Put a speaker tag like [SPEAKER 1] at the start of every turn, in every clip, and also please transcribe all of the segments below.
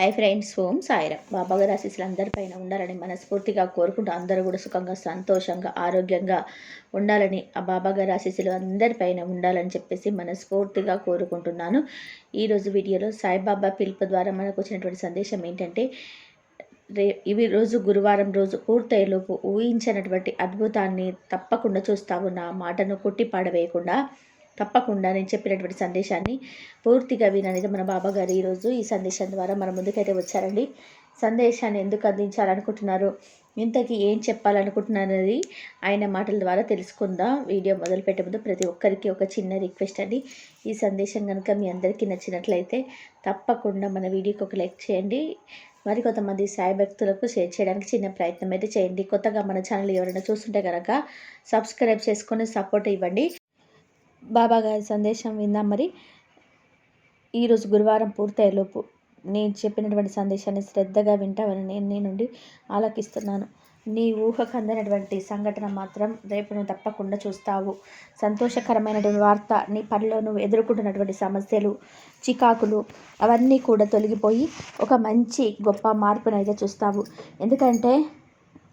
[SPEAKER 1] Hi friends ఓం సాయిరామ్. బాబాగారి ఆశీస్సులు అందరిపైన ఉండాలని మనస్ఫూర్తిగా కోరుకుంటూ అందరూ కూడా సుఖంగా సంతోషంగా ఆరోగ్యంగా ఉండాలని ఆ బాబాగారు ఆశీస్సులు అందరిపైన ఉండాలని చెప్పేసి మనస్ఫూర్తిగా కోరుకుంటున్నాను. ఈరోజు వీడియోలో సాయిబాబా పిలుపు ద్వారా మనకు వచ్చినటువంటి సందేశం ఏంటంటే రే ఇవి రోజు గురువారం రోజు పూర్తయ్యేలోపు ఊహించినటువంటి అద్భుతాన్ని తప్పకుండా చూస్తావు. నా మాటను కొట్టి పాడవేయకుండా తప్పకుండా నేను చెప్పినటువంటి సందేశాన్ని పూర్తిగా విననేది మన బాబా గారు ఈరోజు ఈ సందేశం ద్వారా మన ముందుకైతే వచ్చారండి. సందేశాన్ని ఎందుకు అందించాలనుకుంటున్నారు? ఇంతకీ ఏం చెప్పాలనుకుంటున్నారనేది ఆయన మాటల ద్వారా తెలుసుకుందాం. వీడియో మొదలుపెట్టే ముందు ప్రతి ఒక్కరికి ఒక చిన్న రిక్వెస్ట్ అండి. ఈ సందేశం కనుక మీ అందరికీ నచ్చినట్లయితే తప్పకుండా మన వీడియోకి ఒక లైక్ చేయండి. మరి కొంతమంది సాయి భక్తులకు షేర్ చేయడానికి చిన్న ప్రయత్నం అయితే చేయండి. కొత్తగా మన ఛానల్ ఎవరైనా చూస్తుంటే కనుక సబ్స్క్రైబ్ చేసుకొని సపోర్ట్ ఇవ్వండి. బాబా గారి సందేశం విందాం మరి. ఈరోజు గురువారం పూర్తయ్యేలోపు నేను చెప్పినటువంటి సందేశాన్ని శ్రద్ధగా వింటామని నేను నీ నుండి ఆలకిస్తున్నాను. నీ ఊహకు అందినటువంటి సంఘటన మాత్రం రేపు నువ్వు తప్పకుండా చూస్తావు. సంతోషకరమైనటువంటి వార్త నీ పనిలో నువ్వు ఎదుర్కొంటున్నటువంటి సమస్యలు చికాకులు అవన్నీ కూడా తొలగిపోయి ఒక మంచి గొప్ప మార్పునైతే చూస్తావు. ఎందుకంటే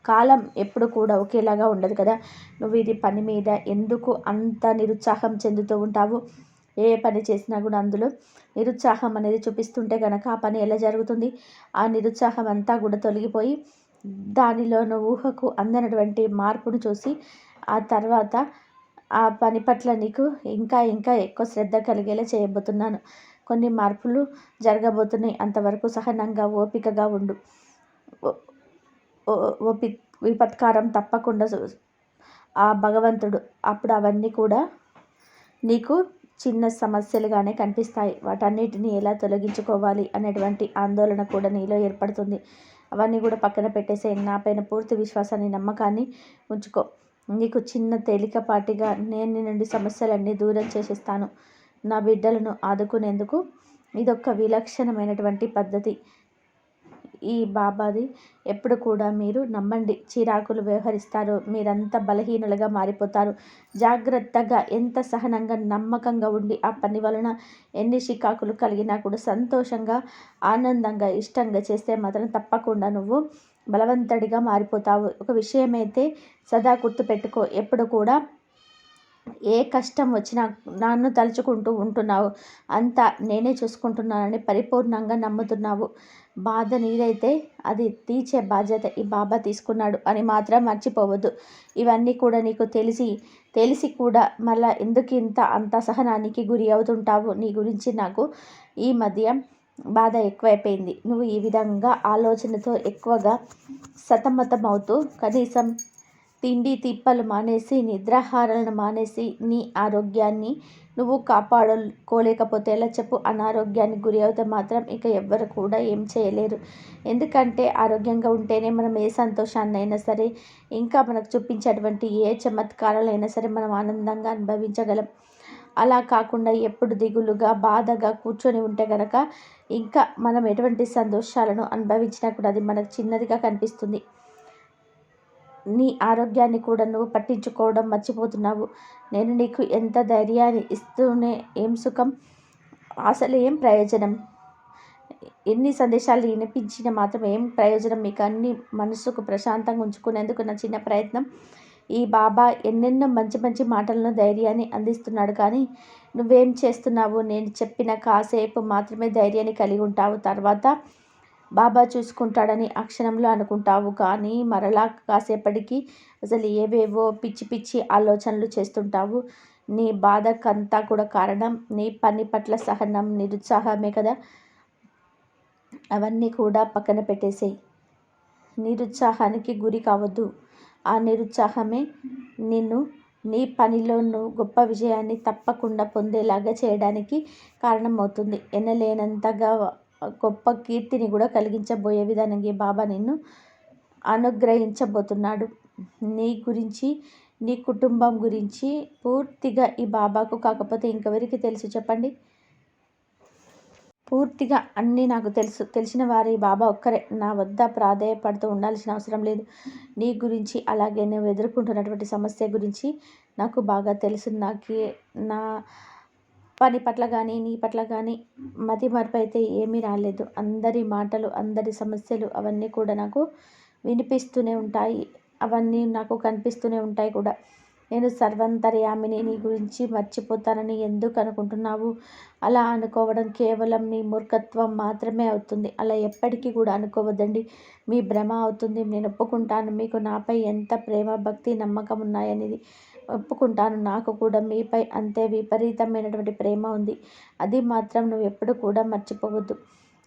[SPEAKER 1] కాలం ఎప్పుడు కూడా ఒకేలాగా ఉండదు కదా. నువ్వు ఇది పని మీద ఎందుకు అంత నిరుత్సాహం చెందుతూ ఉంటావు? ఏ పని చేసినా కూడా అందులో నిరుత్సాహం అనేది చూపిస్తుంటే కనుక ఆ పని ఎలా జరుగుతుంది? ఆ నిరుత్సాహం అంతా కూడా తొలగిపోయి దానిలో ఊహకు అందనటువంటి మార్పును చూసి ఆ తర్వాత ఆ పని పట్ల నీకు ఇంకా ఇంకా ఎక్కువ శ్రద్ధ కలిగేలా చేయబోతున్నాను. కొన్ని మార్పులు జరగబోతున్నాయి. అంతవరకు సహనంగా ఓపికగా ఉండు. ఓపి విపత్కారం తప్పకుండా ఆ భగవంతుడు. అప్పుడు అవన్నీ కూడా నీకు చిన్న సమస్యలుగానే కనిపిస్తాయి. వాటన్నిటిని ఎలా తొలగించుకోవాలి అనేటువంటి ఆందోళన కూడా నీలో ఏర్పడుతుంది. అవన్నీ కూడా పక్కన పెట్టేసే నాపైన పూర్తి విశ్వాసాన్ని నమ్మకాన్ని ఉంచుకో. నీకు చిన్న తేలికపాటిగా నేను నుండి సమస్యలన్నీ దూరం చేసేస్తాను. నా బిడ్డలను ఆదుకునేందుకు ఇదొక విలక్షణమైనటువంటి పద్ధతి. ఈ బాబాది ఎప్పుడు కూడా మీరు నమ్మండి. చిరాకులు వ్యవహరిస్తారు. మీరంతా బలహీనులుగా మారిపోతారు. జాగ్రత్తగా ఎంత సహనంగా నమ్మకంగా ఉండి ఆ పని వలన ఎన్ని చికాకులు కలిగినా కూడా సంతోషంగా ఆనందంగా ఇష్టంగా చేస్తే మాత్రం తప్పకుండా నువ్వు బలవంతుడిగా మారిపోతావు. ఒక విషయమైతే సదా గుర్తుపెట్టుకో. ఎప్పుడు కూడా ఏ కష్టం వచ్చినా నన్ను తలుచుకుంటూ ఉంటున్నావు. అంతా నేనే చూసుకుంటున్నానని పరిపూర్ణంగా నమ్ముతున్నావు. బాధ నీదైతే అది తీర్చే బాధ్యత ఈ బాబా తీసుకున్నాడు అని మాత్రం మర్చిపోవద్దు. ఇవన్నీ కూడా నీకు తెలిసి తెలిసి కూడా మళ్ళా ఎందుకు ఇంత అంత సహనానికి గురి అవుతుంటావు? నీ గురించి నాకు ఈ మధ్య బాధ ఎక్కువైపోయింది. నువ్వు ఈ విధంగా ఆలోచనతో ఎక్కువగా సతమతం అవుతూ కనీసం తిండి తిప్పలు మానేసి నిద్రాహారాలను మానేసి నీ ఆరోగ్యాన్ని నువ్వు కాపాడుకోలేకపోతే ఎలా చెప్పు? అనారోగ్యానికి గురి అవుతే మాత్రం ఇక ఎవ్వరు కూడా ఏం చేయలేరు. ఎందుకంటే ఆరోగ్యంగా ఉంటేనే మనం ఏ సంతోషాన్ని అయినా సరే ఇంకా మనకు చూపించేటువంటి ఏ చమత్కారాలైనా సరే మనం ఆనందంగా అనుభవించగలం. అలా కాకుండా ఎప్పుడు దిగులుగా బాధగా కూర్చొని ఉంటే కనుక ఇంకా మనం ఎటువంటి సంతోషాలను అనుభవించినా కూడా అది మనకు చిన్నదిగా కనిపిస్తుంది. నీ ఆరోగ్యాన్ని కూడా నువ్వు పట్టించుకోవడం మర్చిపోతున్నావు. నేను నీకు ఎంత ధైర్యాన్ని ఇస్తూనే ఏం సుఖం? అసలు ఏం ప్రయోజనం? ఎన్ని సందేశాలు వినిపించినా మాత్రం ఏం ప్రయోజనం? మీకు అన్ని మనసుకు ప్రశాంతంగా ఉంచుకునేందుకు నా చిన్న ప్రయత్నం. ఈ బాబా ఎన్నెన్నో మంచి మంచి మాటలను ధైర్యాన్ని అందిస్తున్నాడు కానీ నువ్వేం చేస్తున్నావు? నేను చెప్పిన కాసేపు మాత్రమే ధైర్యాన్ని కలిగి ఉంటావు. తర్వాత బాబా చూసుకుంటాడని ఆ క్షణంలో అనుకుంటావు కానీ మరలా కాసేపటికి అసలు ఏవేవో పిచ్చి పిచ్చి ఆలోచనలు చేస్తుంటావు. నీ బాధకంతా కూడా కారణం నీ పని పట్ల సహనం నిరుత్సాహమే కదా. అవన్నీ కూడా పక్కన పెట్టేసేయి. నిరుత్సాహానికి గురి కావద్దు. ఆ నిరుత్సాహమే నిన్ను నీ పనిలోనూ గొప్ప విజయాన్ని తప్పకుండా పొందేలాగా చేయడానికి కారణమవుతుంది. ఎనలేనంతగా గొప్ప కీర్తిని కూడా కలిగించబోయే విధానంగా బాబా నిన్ను అనుగ్రహించబోతున్నాడు. నీ గురించి నీ కుటుంబం గురించి పూర్తిగా ఈ బాబాకు కాకపోతే ఇంకెవరికి తెలుసు చెప్పండి? పూర్తిగా అన్నీ నాకు తెలుసు. తెలిసిన వారి బాబా ఒక్కరే. నా వద్ద ప్రాధాయపడుతూ ఉండాల్సిన అవసరం లేదు. నీ గురించి అలాగే నువ్వు ఎదుర్కొంటున్నటువంటి సమస్య గురించి నాకు బాగా తెలుసు. నాకు నా పని పట్ల కానీ నీ పట్ల కానీ మతి మరపు అయితే ఏమీ రాలేదు. అందరి మాటలు అందరి సమస్యలు అవన్నీ కూడా నాకు వినిపిస్తూనే ఉంటాయి. అవన్నీ నాకు కనిపిస్తూనే ఉంటాయి కూడా. నేను సర్వంతర్యామిని నీ గురించి మర్చిపోతానని ఎందుకు అనుకుంటున్నావు? అలా అనుకోవడం కేవలం నీ మూర్ఖత్వం మాత్రమే అవుతుంది. అలా ఎప్పటికీ కూడా అనుకోవద్దండి. మీ భ్రమ అవుతుంది. నేను ఒప్పుకుంటాను. మీకు నాపై ఎంత ప్రేమ భక్తి నమ్మకం ఉన్నాయనేది ఒప్పుకుంటాను. నాకు కూడా మీపై అంతే విపరీతమైనటువంటి ప్రేమ ఉంది. అది మాత్రం నువ్వు ఎప్పుడు కూడా మర్చిపోవద్దు.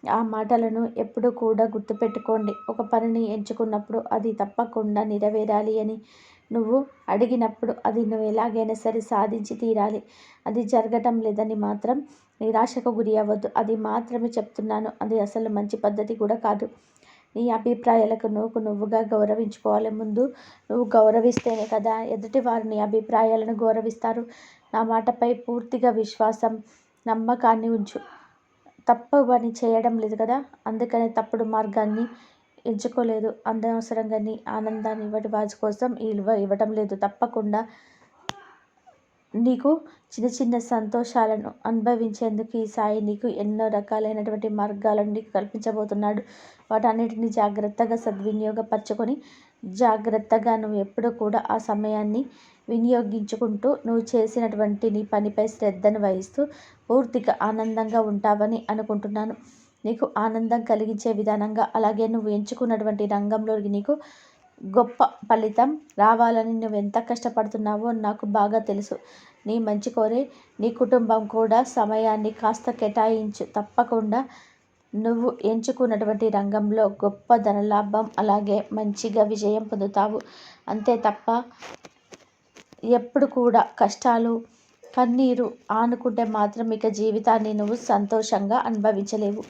[SPEAKER 1] ఆ మాటలను ఎప్పుడు కూడా గుర్తుపెట్టుకోండి. ఒక పనిని ఎంచుకున్నప్పుడు అది తప్పకుండా నెరవేరాలి అని నువ్వు అడిగినప్పుడు అది నువ్వు ఎలాగైనా సరే సాధించి తీరాలి. అది జరగటం లేదని మాత్రం నిరాశకు గురి అవ్వద్దు. అది మాత్రమే చెప్తున్నాను. అది అసలు మంచి పద్ధతి కూడా కాదు. నీ అభిప్రాయాలకు నువ్వు నువ్వుగా గౌరవించుకోవాలి. ముందు నువ్వు గౌరవిస్తేనే కదా ఎదుటి వారు నీ అభిప్రాయాలను గౌరవిస్తారు. నా మాటపై పూర్తిగా విశ్వాసం నమ్మకాన్ని ఉంచు. తప్పు పని చేయడం లేదు కదా? అందుకని తప్పుడు మార్గాన్ని ఎంచుకోలేదు. అనవసరంగా నీ ఆనందాన్ని ఇవ్వటి వారి కోసం ఇవ్వ ఇవ్వటం లేదు. తప్పకుండా నీకు చిన్న చిన్న సంతోషాలను అనుభవించేందుకు ఈ సాయి నీకు ఎన్నో రకాలైనటువంటి మార్గాలను నీకు కల్పించబోతున్నాడు. వాటన్నిటిని జాగ్రత్తగా సద్వినియోగపరచుకొని జాగ్రత్తగా నువ్వు ఎప్పుడూ కూడా ఆ సమయాన్ని వినియోగించుకుంటూ నువ్వు చేసినటువంటి నీ పనిపై శ్రద్ధను వహిస్తూ పూర్తిగా ఆనందంగా ఉంటావని అనుకుంటున్నాను. నీకు ఆనందం కలిగించే విధానంగా అలాగే నువ్వు ఎంచుకున్నటువంటి రంగంలోకి నీకు గొప్ప ఫలితం. రావాలని నువ్వు ఎంత కష్టపడుతున్నావో నాకు బాగా తెలుసు. నీ మంచి కోరే నీ కుటుంబం కూడా సమయాన్ని కాస్త కేటాయించు. తప్పకుండా నువ్వు ఎంచుకున్నటువంటి రంగంలో గొప్ప ధనలాభం అలాగే మంచిగా విజయం పొందుతావు. అంతే తప్ప ఎప్పుడు కూడా కష్టాలు కన్నీరు ఆనుకుంటే మాత్రం ఇక జీవితాన్ని నువ్వు సంతోషంగా అనుభవించలేవు.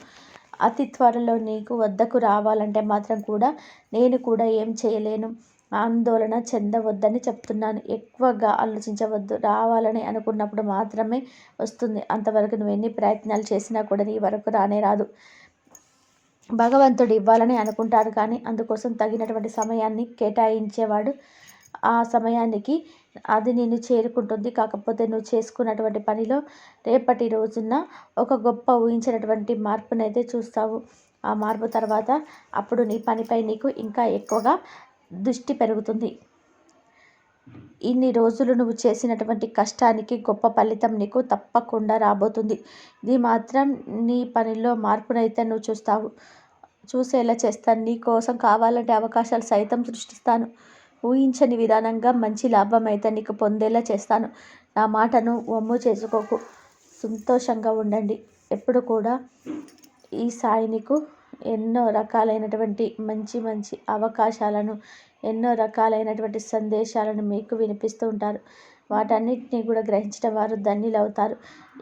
[SPEAKER 1] అతి త్వరలో నీకు వద్దకు రావాలంటే మాత్రం కూడా నేను కూడా ఏం చేయలేను. ఆందోళన చెందవద్దని చెప్తున్నాను. ఎక్కువగా ఆలోచించవద్దు. రావాలని అనుకున్నప్పుడు మాత్రమే వస్తుంది. అంతవరకు నువ్వు ఎన్ని ప్రయత్నాలు చేసినా కూడా నీ వరకు రానే రాదు. భగవంతుడు ఇవ్వాలని అనుకుంటారు కానీ అందుకోసం తగినటువంటి సమయాన్ని కేటాయించేవాడు. ఆ సమయానికి అది నేను చేరుకుంటుంది. కాకపోతే నువ్వు చేసుకున్నటువంటి పనిలో రేపటి రోజున ఒక గొప్ప ఊహించినటువంటి మార్పునైతే చూస్తావు. ఆ మార్పు తర్వాత అప్పుడు నీ పనిపై నీకు ఇంకా ఎక్కువగా దృష్టి పెరుగుతుంది. ఇన్ని రోజులు నువ్వు చేసినటువంటి కష్టానికి గొప్ప ఫలితం నీకు తప్పకుండా రాబోతుంది. ఇది మాత్రం నీ పనిలో మార్పునైతే నువ్వు చూస్తావు. చూసేలా చేస్తాను. నీ కోసం కావాలంటే అవకాశాలు సైతం సృష్టిస్తాను. ఊహించని విధానంగా మంచి లాభం అయితే నీకు పొందేలా చేస్తాను. నా మాటను వమ్ము చేసుకోకు. సంతోషంగా ఉండండి. ఎప్పుడు కూడా ఈ సాయి నీకు ఎన్నో రకాలైనటువంటి మంచి మంచి అవకాశాలను ఎన్నో రకాలైనటువంటి సందేశాలను మీకు వినిపిస్తూ ఉంటారు. వాటన్నిటినీ కూడా గ్రహించిన వారు ధన్యులవుతారు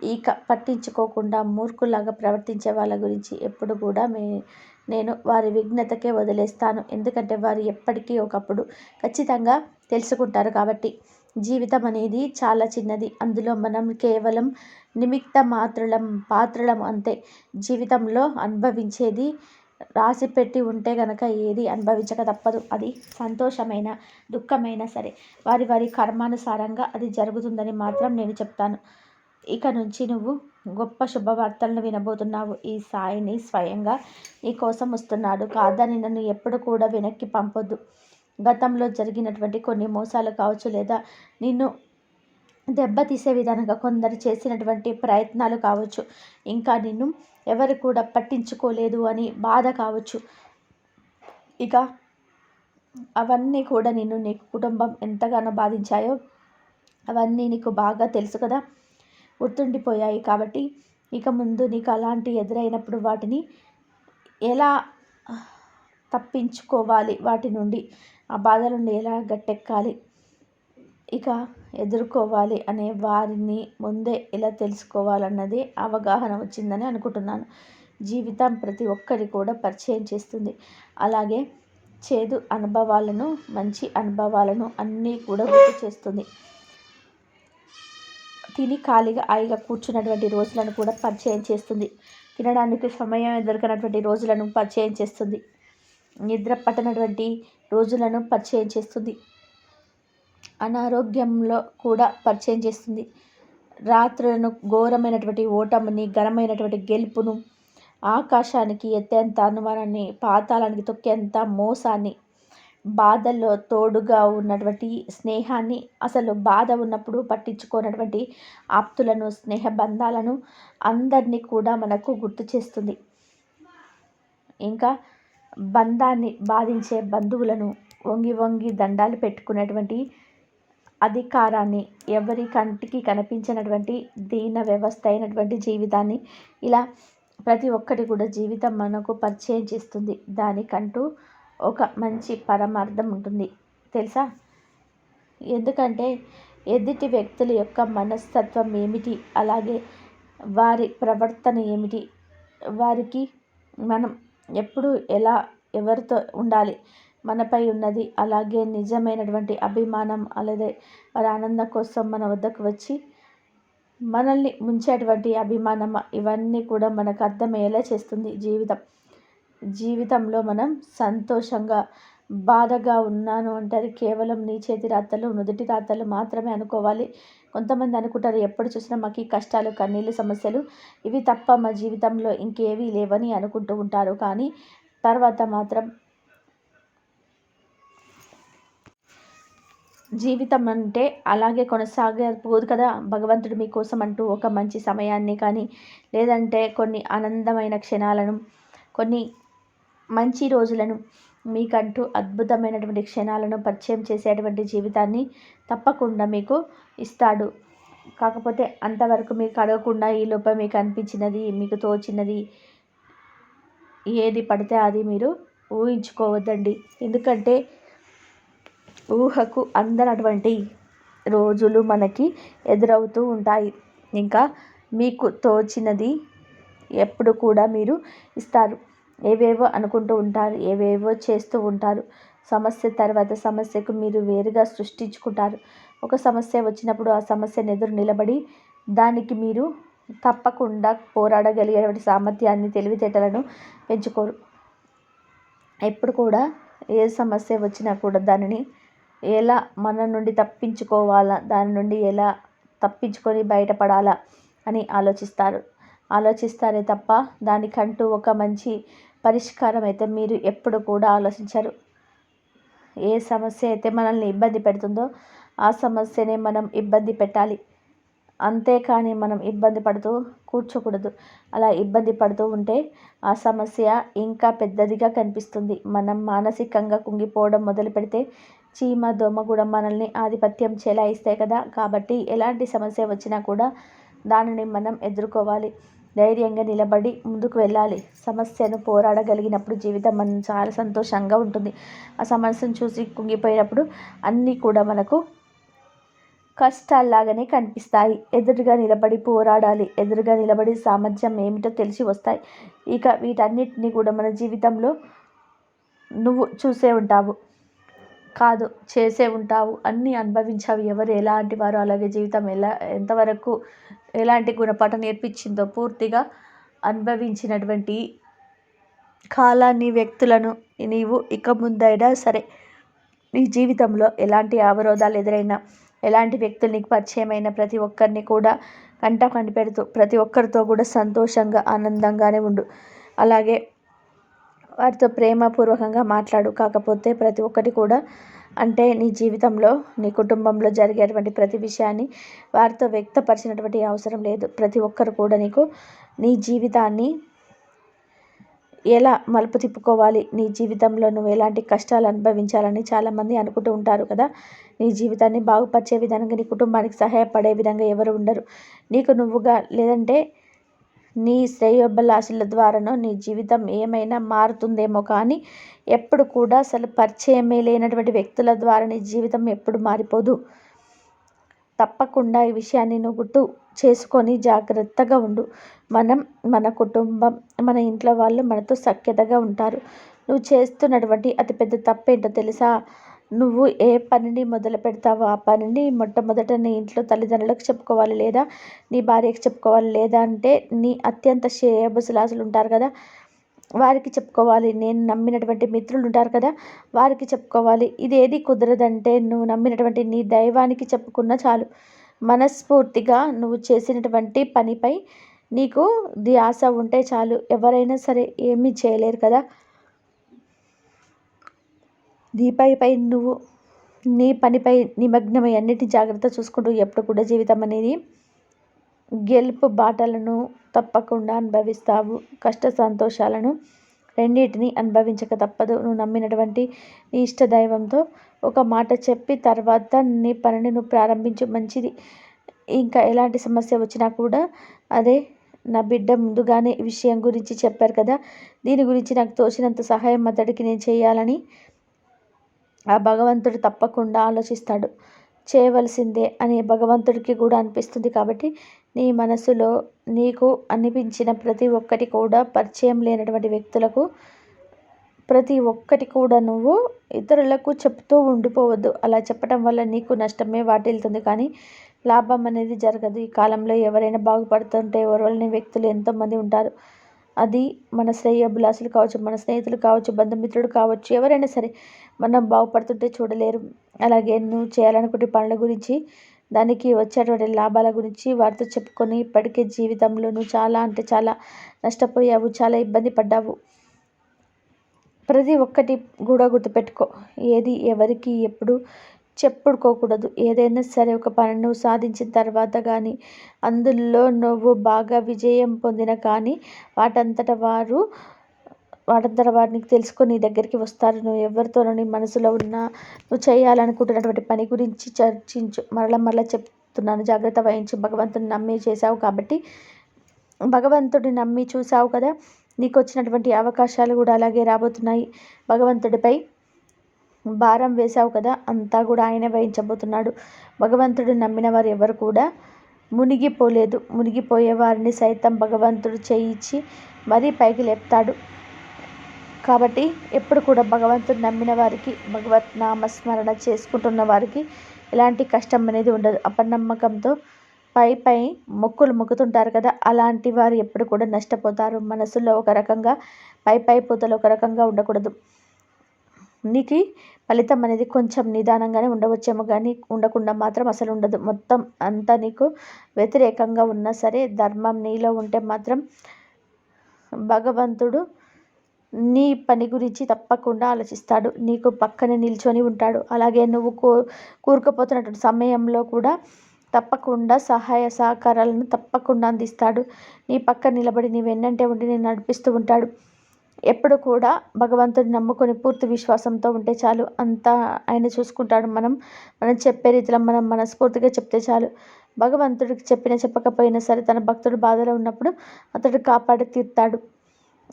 [SPEAKER 1] ఇక పట్టించుకోకుండా మూర్ఖులాగా ప్రవర్తించే వాళ్ళ గురించి ఎప్పుడు కూడా మీ నేను వారి విఘ్నతకే వదిలేస్తాను. ఎందుకంటే వారు ఎప్పటికీ ఒకప్పుడు ఖచ్చితంగా తెలుసుకుంటారు కాబట్టి జీవితం అనేది చాలా చిన్నది. అందులో మనం కేవలం నిమిత్త మాత్రలం పాత్రలం అంతే. జీవితంలో అనుభవించేది రాసి పెట్టి ఉంటే గనక ఏది అనుభవించక తప్పదు. అది సంతోషమైన దుఃఖమైనా సరే. వారి వారి కర్మానుసారంగా అది జరుగుతుందని మాత్రం నేను చెప్తాను. ఇక నుంచి నువ్వు గొప్ప శుభవార్తలను వినబోతున్నావు. ఈ సాయిని స్వయంగా నీ కోసం వస్తున్నాడు. కాదని నన్ను ఎప్పుడు కూడా వెనక్కి పంపొద్దు. గతంలో జరిగినటువంటి కొన్ని మోసాలు కావచ్చు లేదా నిన్ను దెబ్బతీసే విధంగా కొందరు చేసినటువంటి ప్రయత్నాలు కావచ్చు. ఇంకా నిన్ను ఎవరు కూడా పట్టించుకోలేదు అని బాధ కావచ్చు. ఇక అవన్నీ కూడా నిన్ను నీ కుటుంబం ఎంతగానో బాధించాయో అవన్నీ నీకు బాగా తెలుసు కదా. గుర్తుండిపోయాయి కాబట్టి ఇక ముందు నీకు అలాంటి ఎదురైనప్పుడు వాటిని ఎలా తప్పించుకోవాలి? వాటి నుండి ఆ బాధ నుండి ఎలా గట్టెక్కాలి? ఇక ఎదుర్కోవాలి అనే వారిని ముందే ఎలా తెలుసుకోవాలన్నది అవగాహన వచ్చిందని అనుకుంటున్నాను. జీవితం ప్రతి ఒక్కరి కూడా పరిచయం చేస్తుంది. అలాగే చేదు అనుభవాలను మంచి అనుభవాలను అన్నీ కూడా గుర్తు చేస్తుంది. తిని ఖాళీగా హాయిగా కూర్చున్నటువంటి రోజులను కూడా పరిచయం చేస్తుంది. తినడానికి సమయం దొరికినటువంటి రోజులను పరిచయం చేస్తుంది. నిద్ర పట్టనటువంటి రోజులను పరిచయం చేస్తుంది. అనారోగ్యంలో కూడా పరిచయం చేస్తుంది. రాత్రులను ఘోరమైనటువంటి ఓటమిని ఘనమైనటువంటి గెలుపును ఆకాశానికి ఎత్తేంత అనుమానాన్ని పాతాళానికి తొక్కేంత మోసాన్ని బాధల్లో తోడుగా ఉన్నటువంటి స్నేహాన్ని అసలు బాధ ఉన్నప్పుడు పట్టించుకోనటువంటి ఆప్తులను స్నేహ బంధాలను అందరినీ కూడా మనకు గుర్తు చేస్తుంది. ఇంకా బంధాన్ని బాధించే బంధువులను వంగి వంగి దండాలు పెట్టుకునేటువంటి అధికారాన్ని ఎవరి కంటికి కనిపించినటువంటి దీన వ్యవస్థ అయినటువంటి జీవితాన్ని ఇలా ప్రతి ఒక్కటి కూడా జీవితం మనకు పరిచయం చేస్తుంది. దానికంటూ ఒక మంచి పరమార్థం ఉంటుంది. తెలుసా? ఎందుకంటే ఎదుటి వ్యక్తుల యొక్క మనస్తత్వం ఏమిటి? అలాగే వారి ప్రవర్తన ఏమిటి? వారికి మనం ఎప్పుడు ఎలా ఎవరితో ఉండాలి? మనపై ఉన్నది అలాగే నిజమైనటువంటి అభిమానం అలాగే వారి ఆనందం కోసం మన వద్దకు వచ్చి మనల్ని ముంచేటువంటి అభిమానం ఇవన్నీ కూడా మనకు అర్థమయ్యేలా చేస్తుంది జీవితం. జీవితంలో మనం సంతోషంగా బాధగా ఉన్నాను అంటే కేవలం నీ చేతి రాతలు నుదుటి రాతలు మాత్రమే అనుకోవాలి. కొంతమంది అనుకుంటారు ఎప్పుడు చూసినా మాకు ఈ కష్టాలు కన్నీళ్ళు సమస్యలు ఇవి తప్ప మా జీవితంలో ఇంకేవీ లేవని అనుకుంటూ ఉంటారు. కానీ తర్వాత మాత్రం జీవితం అంటే అలాగే కొనసాగపోదు కదా. భగవంతుడు మీకోసం అంటూ ఒక మంచి సమయాన్ని కానీ లేదంటే కొన్ని ఆనందమైన క్షణాలను కొన్ని మంచి రోజులను మీకంటూ అద్భుతమైనటువంటి క్షణాలను పరిచయం చేసేటువంటి జీవితాన్ని తప్పకుండా మీకు ఇస్తాడు. కాకపోతే అంతవరకు మీకు అడగకుండా ఈ లోపల మీకు అనిపించినది మీకు తోచినది ఏది పడితే అది మీరు ఊహించుకోవద్దండి. ఎందుకంటే ఊహకు అందనటువంటి రోజులు మనకి ఎదురవుతూ ఉంటాయి. ఇంకా మీకు తోచినది ఎప్పుడు కూడా మీరు ఇస్తారు. ఏవేవో అనుకుంటూ ఉంటారు ఏవేవో చేస్తూ ఉంటారు. సమస్య తర్వాత సమస్యకు మీరు వేరుగా సృష్టించుకుంటారు. ఒక సమస్య వచ్చినప్పుడు ఆ సమస్యను ఎదురు నిలబడి దానికి మీరు తప్పకుండా పోరాడగలిగేటువంటి సామర్థ్యాన్ని తెలివితేటలను పెంచుకోరు. ఎప్పుడు కూడా ఏ సమస్య వచ్చినా కూడా దానిని ఎలా మన నుండి తప్పించుకోవాలా దాని నుండి ఎలా తప్పించుకొని బయటపడాలా అని ఆలోచిస్తారు. ఆలోచిస్తారే తప్ప దానికంటూ ఒక మంచి పరిష్కారం అయితే మీరు ఎప్పుడు కూడా ఆలోచించరు. ఏ సమస్య అయితే మనల్ని ఇబ్బంది పెడుతుందో ఆ సమస్యనే మనం ఇబ్బంది పెట్టాలి. అంతేకాని మనం ఇబ్బంది పడుతూ కూర్చోకూడదు. అలా ఇబ్బంది పడుతూ ఉంటే ఆ సమస్య ఇంకా పెద్దదిగా కనిపిస్తుంది. మనం మానసికంగా కుంగిపోవడం మొదలు పెడితే చీమ దోమ కూడా మనల్ని ఆధిపత్యం చెలాయిస్తాయి కదా. కాబట్టి ఎలాంటి సమస్య వచ్చినా కూడా దానిని మనం ఎదుర్కోవాలి. ధైర్యంగా నిలబడి ముందుకు వెళ్ళాలి. సమస్యను పోరాడగలిగినప్పుడు జీవితం మనం చాలా సంతోషంగా ఉంటుంది. ఆ సమస్యను చూసి కుంగిపోయినప్పుడు అన్నీ కూడా మనకు కష్టాల్లాగానే కనిపిస్తాయి. ఎదురుగా నిలబడి పోరాడాలి. ఎదురుగా నిలబడి సామర్థ్యం ఏమిటో తెలిసి వస్తాయి. ఇక వీటన్నిటిని కూడా మన జీవితంలో నువ్వు చూసే ఉంటావు. కాదు చేసే ఉంటావు. అన్నీ అనుభవించావు ఎవరు? ఎలాంటి వారు? అలాగే జీవితం ఎలా ఎంతవరకు ఎలాంటి గుణపాఠం నేర్పించిందో పూర్తిగా అనుభవించినటువంటి కాలాన్ని వ్యక్తులను నీవు ఇక ముందైనా సరే నీ జీవితంలో ఎలాంటి అవరోధాలు ఎదురైనా ఎలాంటి వ్యక్తులు నీకు పరిచయమైన ప్రతి ఒక్కరిని కూడా కంట కనిపెడుతూ ప్రతి ఒక్కరితో కూడా సంతోషంగా ఆనందంగానే ఉండు. అలాగే వారితో ప్రేమపూర్వకంగా మాట్లాడు. కాకపోతే ప్రతి ఒక్కటి కూడా అంటే నీ జీవితంలో నీ కుటుంబంలో జరిగేటువంటి ప్రతి విషయాన్ని వారితో వ్యక్తపరిచినటువంటి అవసరం లేదు. ప్రతి ఒక్కరు కూడా నీకు నీ జీవితాన్ని ఎలా మలుపు తిప్పుకోవాలి? నీ జీవితంలో నువ్వు ఎలాంటి కష్టాలు అనుభవించాలని చాలామంది అనుకుంటూ ఉంటారు కదా? నీ జీవితాన్ని బాగుపరిచే విధంగా నీ కుటుంబానికి సహాయపడే విధంగా ఎవరు ఉండరు. నీకు నువ్వుగా లేదంటే నీ శ్రేయోభిలాషుల ద్వారానో నీ జీవితం ఏమైనా మారుతుందేమో కానీ ఎప్పుడు కూడా అసలు పరిచయమే లేనటువంటి వ్యక్తుల ద్వారా నీ జీవితం ఎప్పుడు మారిపోదు. తప్పకుండా ఈ విషయాన్ని నువ్వు గుర్తు చేసుకొని జాగ్రత్తగా ఉండు. మనం మన కుటుంబం మన ఇంట్లో వాళ్ళు మనతో సఖ్యతగా ఉంటారు. నువ్వు చేస్తున్నటువంటి అతిపెద్ద తప్పేంటో తెలుసా? నువ్వు ఏ పనిని మొదలు పెడతావో ఆ పనిని మొట్టమొదట నీ ఇంట్లో తల్లిదండ్రులకు చెప్పుకోవాలి లేదా నీ భార్యకి చెప్పుకోవాలి లేదా అంటే నీ అత్యంత శ్రేయబుసులాసులు ఉంటారు కదా వారికి చెప్పుకోవాలి. నేను నమ్మినటువంటి మిత్రులు ఉంటారు కదా వారికి చెప్పుకోవాలి. ఇది ఏది కుదరదంటే నువ్వు నమ్మినటువంటి నీ దైవానికి చెప్పుకున్నా చాలు. మనస్ఫూర్తిగా నువ్వు చేసినటువంటి పనిపై నీకు ధ్యాస ఉంటే చాలు. ఎవరైనా సరే ఏమీ చేయలేరు కదా. దీపైపై నువ్వు నీ పనిపై నిమగ్నమై అన్నిటి జాగ్రత్త చూసుకుంటూ ఎప్పుడు కూడా జీవితం అనేది గెలుపు బాటలను తప్పకుండా అనుభవిస్తావు. కష్ట సంతోషాలను రెండింటిని అనుభవించక తప్పదు. నువ్వు నమ్మినటువంటి నీ ఇష్ట దైవంతో ఒక మాట చెప్పి తర్వాత నీ పనిని నువ్వు ప్రారంభించు. మంచిది. ఇంకా ఎలాంటి సమస్య వచ్చినా కూడా అదే నా బిడ్డ ముందుగానే ఈ విషయం గురించి చెప్పారు కదా. దీని గురించి నాకు తోచినంత సహాయం అతడికి నేను చేయాలని ఆ భగవంతుడు తప్పకుండా ఆలోచిస్తాడు. చేయవలసిందే అని భగవంతుడికి కూడా అనిపిస్తుంది కాబట్టి నీ మనసులో నీకు అనిపించిన ప్రతి ఒక్కటి కూడా పరిచయం లేనటువంటి వ్యక్తులకు ప్రతి ఒక్కటి కూడా నువ్వు ఇతరులకు చెప్తూ ఉండిపోవద్దు. అలా చెప్పడం వల్ల నీకు నష్టమే వాటిల్తుంది కానీ లాభం అనేది జరగదు. ఈ కాలంలో ఎవరైనా బాగుపడుతుంటే ఎవరిని వ్యక్తులు ఎంతోమంది ఉంటారు. అది మన శ్రేయోభిలాసులు కావచ్చు మన స్నేహితులు కావచ్చు బంధుమిత్రుడు కావచ్చు ఎవరైనా సరే మనం బాగుపడుతుంటే చూడలేరు. అలాగే నువ్వు చేయాలనుకునే పనుల గురించి దానికి వచ్చేటువంటి లాభాల గురించి వారితో చెప్పుకొని ఇప్పటికే జీవితంలో నువ్వు చాలా అంటే చాలా నష్టపోయావు చాలా ఇబ్బంది పడ్డావు. ప్రతి ఒక్కటి కూడా గుర్తుపెట్టుకో. ఏది ఎవరికి ఎప్పుడు చెప్పుకోకూడదు ఏదైనా సరే ఒక పని నువ్వు సాధించిన తర్వాత కానీ అందులో నువ్వు బాగా విజయం పొందిన కానీ వాటంతట వారు వాటంతట వారు నీకు తెలుసుకొని నీ దగ్గరికి వస్తారు. నువ్వు ఎవరితోనో నీ మనసులో ఉన్న నువ్వు చేయాలనుకుంటున్నటువంటి పని గురించి చర్చించు. మరల మరల చెప్తున్నాను. జాగ్రత్త వహించు. భగవంతుని నమ్మి చేసావు కాబట్టి భగవంతుడిని నమ్మి చూసావు కదా నీకు వచ్చినటువంటి అవకాశాలు కూడా అలాగే రాబోతున్నాయి. భగవంతుడిపై భారం వేశావు కదా అంతా కూడా ఆయన వహించబోతున్నాడు. భగవంతుడు నమ్మిన వారు ఎవరు కూడా మునిగిపోలేదు. మునిగిపోయే వారిని సైతం భగవంతుడు చేయించి మరీ పైకి లేపుతాడు. కాబట్టి ఎప్పుడు కూడా భగవంతుడు నమ్మిన వారికి భగవత్ నామస్మరణ చేసుకుంటున్న వారికి ఎలాంటి కష్టం అనేది ఉండదు. అపనమ్మకంతో పై పై మొక్కులు మొక్కుతుంటారు కదా అలాంటి వారు ఎప్పుడు కూడా నష్టపోతారు. మనసులో ఒక రకంగా పై పై పూతలు ఒక రకంగా ఉండకూడదు. నీకు ఫలితం అనేది కొంచెం నిదానంగానే ఉండవచ్చేమో కానీ ఉండకుండా మాత్రం అసలు ఉండదు. మొత్తం అంతా నీకు వ్యతిరేకంగా ఉన్నా సరే ధర్మం నీలో ఉంటే మాత్రం భగవంతుడు నీ పని గురించి తప్పకుండా ఆలోచిస్తాడు. నీకు పక్కన నిల్చొని ఉంటాడు. అలాగే నువ్వు కూ కూరుకుపోతున్నటువంటి సమయంలో కూడా తప్పకుండా సహాయ సహకారాలను తప్పకుండా అందిస్తాడు. నీ పక్క నిలబడి నీ వెన్నంటే ఉండి నేను నడిపిస్తూ ఉంటాడు. ఎప్పుడు కూడా భగవంతుడిని నమ్ముకొని పూర్తి విశ్వాసంతో ఉంటే చాలు. అంతా ఆయన చూసుకుంటాడు మనం. మనం చెప్పే రీతిలో మనం మనస్ఫూర్తిగా చెప్తే చాలు. భగవంతుడికి చెప్పిన చెప్పకపోయినా సరే తన భక్తుడు బాధలో ఉన్నప్పుడు అతడు కాపాడి తీర్తాడు.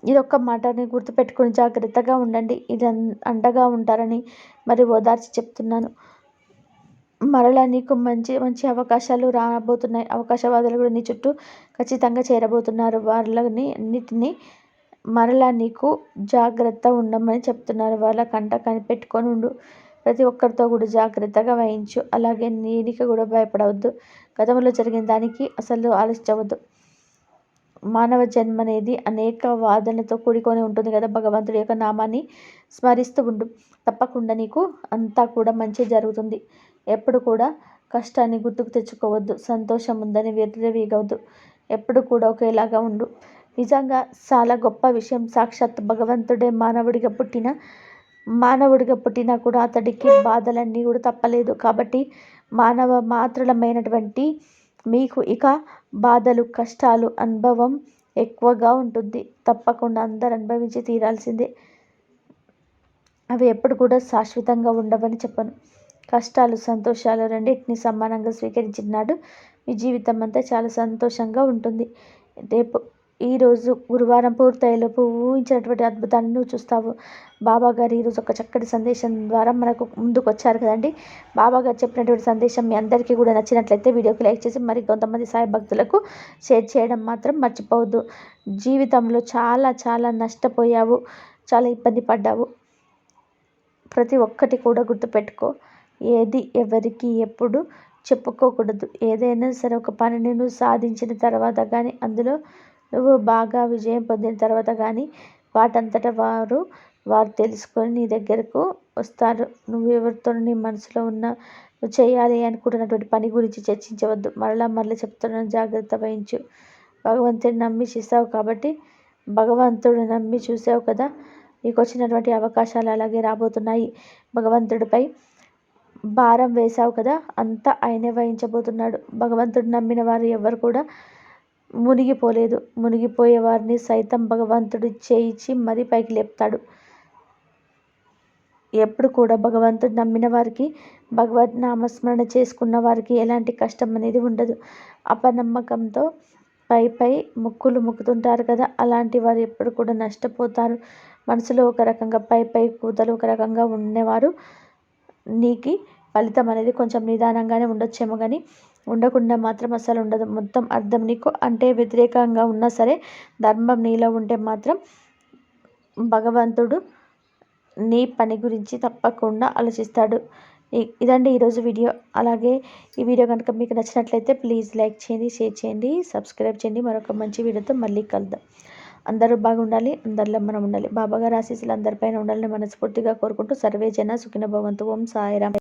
[SPEAKER 1] ఇది మాటని గుర్తుపెట్టుకుని జాగ్రత్తగా ఉండండి. ఇది అండగా ఉంటారని మరి ఓదార్చి చెప్తున్నాను. మరలా నీకు మంచి మంచి అవకాశాలు రాబోతున్నాయి. అవకాశవాదులు కూడా నీ చుట్టూ ఖచ్చితంగా చేరబోతున్నారు. వాళ్ళని అన్నిటినీ మరలా నీకు జాగ్రత్త ఉండమని చెప్తున్నారు. వాళ్ళ కంట కనిపెట్టుకొని ఉండు. ప్రతి ఒక్కరితో కూడా జాగ్రత్తగా వహించు. అలాగే నీనికి కూడా భయపడవద్దు. గతంలో జరిగిన దానికి అసలు ఆలోచించవద్దు మానవ జన్మ అనేది అనేక వాదనలతో కూడుకొని ఉంటుంది కదా. భగవంతుడి యొక్క నామాన్ని స్మరిస్తూ ఉండు. తప్పకుండా నీకు అంతా కూడా మంచి జరుగుతుంది. ఎప్పుడు కూడా కష్టాన్ని గుర్తుకు తెచ్చుకోవద్దు. సంతోషం ఉందని వీగవద్దు ఎప్పుడు కూడా ఒకేలాగా ఉండు. నిజంగా చాలా గొప్ప విషయం. సాక్షాత్ భగవంతుడే మానవుడిగా పుట్టిన మానవుడిగా పుట్టినా కూడా అతడికి బాధలన్నీ కూడా తప్పలేదు. కాబట్టి మానవ మాత్రలమైనటువంటి మీకు ఇక బాధలు కష్టాలు అనుభవం ఎక్కువగా ఉంటుంది. తప్పకుండా అందరు అనుభవించి తీరాల్సిందే. అవి ఎప్పుడు కూడా శాశ్వతంగా ఉండవని చెప్పను. కష్టాలు సంతోషాలు రెండింటిని సమానంగా స్వీకరించినాడు. మీ జీవితం అంతా చాలా సంతోషంగా ఉంటుంది. రేపు ఈరోజు గురువారం పూర్తయ్యేలోపు ఊహించినటువంటి అద్భుతాన్ని నువ్వు చూస్తావు. బాబా గారు ఈరోజు ఒక చక్కటి సందేశం ద్వారా మనకు ముందుకు వచ్చారు కదండి. బాబా గారు చెప్పినటువంటి సందేశం మీ అందరికీ కూడా నచ్చినట్లయితే వీడియోకి లైక్ చేసి మరి కొంతమంది సాయి భక్తులకు షేర్ చేయడం మాత్రం మర్చిపోవద్దు. జీవితంలో చాలా చాలా నష్టపోయావు చాలా ఇబ్బంది పడ్డావు. ప్రతి ఒక్కటి కూడా గుర్తుపెట్టుకో. ఏది ఎవరికి ఎప్పుడు చెప్పుకోకూడదు. ఏదైనా సరే ఒక పనిని నువ్వు సాధించిన తర్వాత కానీ అందులో నువ్వు బాగా విజయం పొందిన తర్వాత కానీ వాటంతట వారు వారు తెలుసుకొని నీ దగ్గరకు వస్తారు. నువ్వు ఎవరితో నీ మనసులో ఉన్న నువ్వు చేయాలి అనుకుంటున్నటువంటి పని గురించి చర్చించవద్దు. మరలా మరలా చెప్తున్నాను జాగ్రత్త వహించు. భగవంతుడిని నమ్మి చేసావు కాబట్టి భగవంతుడు నమ్మి చూసావు కదా. నీకు వచ్చినటువంటి అవకాశాలు అలాగే రాబోతున్నాయి. భగవంతుడిపై భారం వేశావు కదా. అంతా ఆయనే వహించబోతున్నాడు. భగవంతుడు నమ్మిన వారు ఎవరు కూడా మునిగిపోలేదు. మునిగిపోయే వారిని సైతం భగవంతుడు చేయించి మరీ పైకి లేపుతాడు. ఎప్పుడు కూడా భగవంతుడు నమ్మిన వారికి భగవద్ నామస్మరణ చేసుకున్న వారికి ఎలాంటి కష్టం అనేది ఉండదు. అపనమ్మకంతో పై పై ముక్కులు ముక్కుతుంటారు కదా అలాంటి వారు ఎప్పుడు కూడా నష్టపోతారు. మనసులో ఒక రకంగా పై పై కూతలు ఒక రకంగా ఉండేవారు. నీకు ఫలితం అనేది కొంచెం నిదానంగానే ఉండొచ్చేమో కానీ ఉండకుండా మాత్రం అసలు ఉండదు. మొత్తం అర్థం నీకు అంటే వ్యతిరేకంగా ఉన్నా సరే ధర్మం నీలో ఉంటే మాత్రం భగవంతుడు నీ పని గురించి తప్పకుండా ఆలోచిస్తాడు. ఇదండి ఈరోజు వీడియో. అలాగే ఈ వీడియో కనుక మీకు నచ్చినట్లయితే ప్లీజ్ లైక్ చేయండి షేర్ చేయండి సబ్స్క్రైబ్ చేయండి. మరొక మంచి వీడియోతో మళ్ళీ కలుద్దాం. అందరూ బాగుండాలి అందరిలో మనం ఉండాలి. బాబాగారు ఆశీస్సులు అందరిపైన ఉండాలని మనస్ఫూర్తిగా కోరుకుంటూ సర్వే జన సుఖిన భవంతు. ఓం సాయిరామ్.